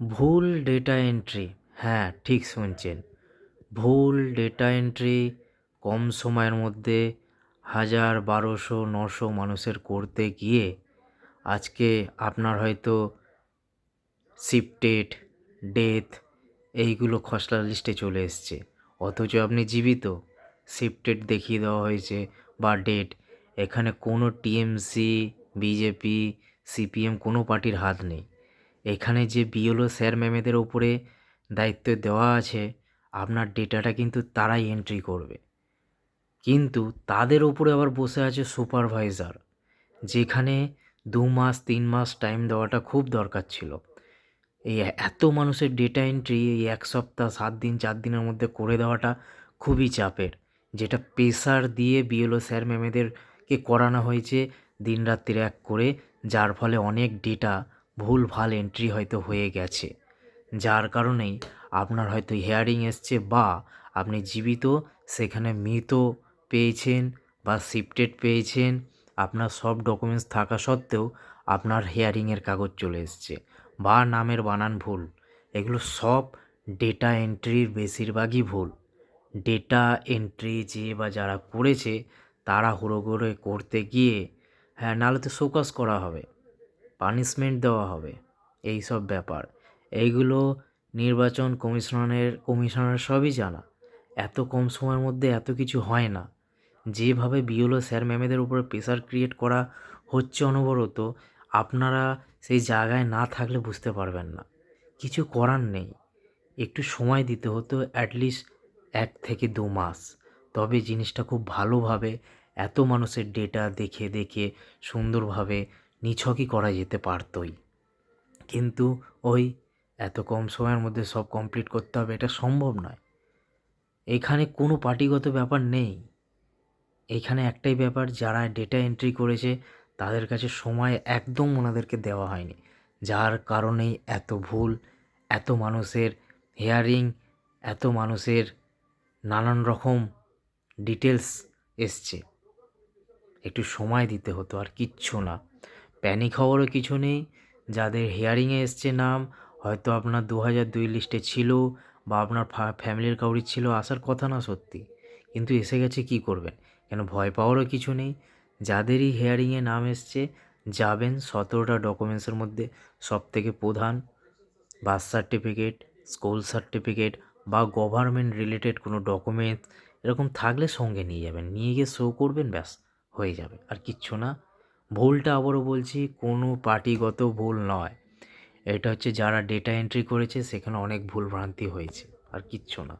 ভুল data entry হ্যাঁ ঠিক শুনছেন। ভুল ডেটা এন্ট্রি কম সময়ের মধ্যে হাজার বারোশো নশো মানুষের করতে গিয়ে আজকে আপনার হয়তো শিফটেড ডেথ এইগুলো খসড়া লিস্টে চলে এসছে। অথচ আপনি জীবিত। শিফটেড দেখিয়ে দেওয়া হয়েছে বা ডেট এখানে কোনো টিএমসি বিজেপি সিপিএম কোনো পার্টির হাত নেই। এখানে যে বিএলও স্যার ম্যামেদের ওপরে দায়িত্ব দেওয়া আছে, আপনার ডেটাটা কিন্তু তারাই এন্ট্রি করবে। কিন্তু তাদের ওপরে আবার বসে আছে সুপারভাইজার, যেখানে দু মাস, তিন মাস টাইম দেওয়াটা খুব দরকার ছিল। এই এত মানুষের ডেটা এন্ট্রি এই এক সপ্তাহ, সাত দিন, চার দিনের মধ্যে করে দেওয়াটা খুবই চাপের, যেটা প্রেসার দিয়ে বিএলও স্যার ম্যামেদেরকে করানো হয়েছে দিন রাত্রির এক করে, যার ফলে অনেক ডেটা ভুল, ভালো এন্ট্রি হয়তো হয়ে গেছে। যার কারণেই আপনার হয়তো হিয়ারিং এসছে বা আপনি জীবিত, সেখানে মৃত পেয়েছেন বা শিফটেড পেয়েছেন। আপনার সব ডকুমেন্টস থাকা সত্ত্বেও আপনার হেয়ারিংয়ের কাগজ চলে এসছে বা নামের বানান ভুল। এগুলো সব ডেটা এন্ট্রির বেশিরভাগই ভুল। ডেটা এন্ট্রি যে বা যারা করেছে, তারা হুড়ো করে করতে গিয়ে হ্যাঁ নাহলে তো শোকস করা হবে। পানিশমেন্ট দেওয়া হবে। এই সব ব্যাপার। এইগুলো নির্বাচন কমিশনের কমিশনার সবই জানা। এত কম সময়ের মধ্যে এত কিছু হয় না। যেভাবে বিএলও স্যার ম্যামেদের উপরে প্রেশার ক্রিয়েট করা হচ্ছে অনবরত, আপনারা সেই জায়গায় না থাকলে বুঝতে পারবেন না। কিছু করার নেই। একটু সময় দিতে হতো অ্যাটলিস্ট এক থেকে দু মাস। তবে জিনিসটা খুব ভালোভাবে, এত মানুষের ডেটা দেখে দেখে সুন্দরভাবে নিছকই করা যেতে পারতই। কিন্তু ওই এত কম সময়ের মধ্যে সব কমপ্লিট করতে হবে, এটা সম্ভব নয়। এখানে কোনো পার্টিগত ব্যাপার নেই। এখানে একটাই ব্যাপার, যারা ডেটা এন্ট্রি করেছে, তাদের কাছে সময় একদম ওনাদেরকে দেওয়া হয়নি। যার কারণেই এত ভুল, এত মানুষের হেয়ারিং এত মানুষের নানান রকম ডিটেলস এসছে। একটু সময় দিতে হতো, আর কিচ্ছু না। প্যানিক হওয়ারও কিছু নেই। যাদের হিয়ারিংয়ে এসছে নাম, হয়তো আপনার দু হাজার দুই লিস্টে ছিল বা আপনার ফ্যামিলির কাউরির ছিল, আসার কথা না সত্যি। কিন্তু এসে গেছে কি করবেন? কেন ভয় পাওয়ারও কিছু নেই। যাদেরই হিয়ারিংয়ে নাম এসছে, যাবেন সতেরোটা ডকুমেন্টসের মধ্যে সব থেকে প্রধান। বার্থ সার্টিফিকেট, স্কুল সার্টিফিকেট বা গভর্নমেন্ট রিলেটেড কোনো ডকুমেন্ট এরকম থাকলে সঙ্গে নিয়ে যাবেন। নিয়ে গিয়ে শো করবেন, ব্যাস, হয়ে যাবে। আর কিচ্ছু না। ভুলটা আবারও বলছি, কোনো পার্টিগত ভুল নয়। এটা হচ্ছে যারা ডেটা এন্ট্রি করেছে, সেখানে অনেক ভুলভ্রান্তি হয়েছে, আর কিচ্ছু না।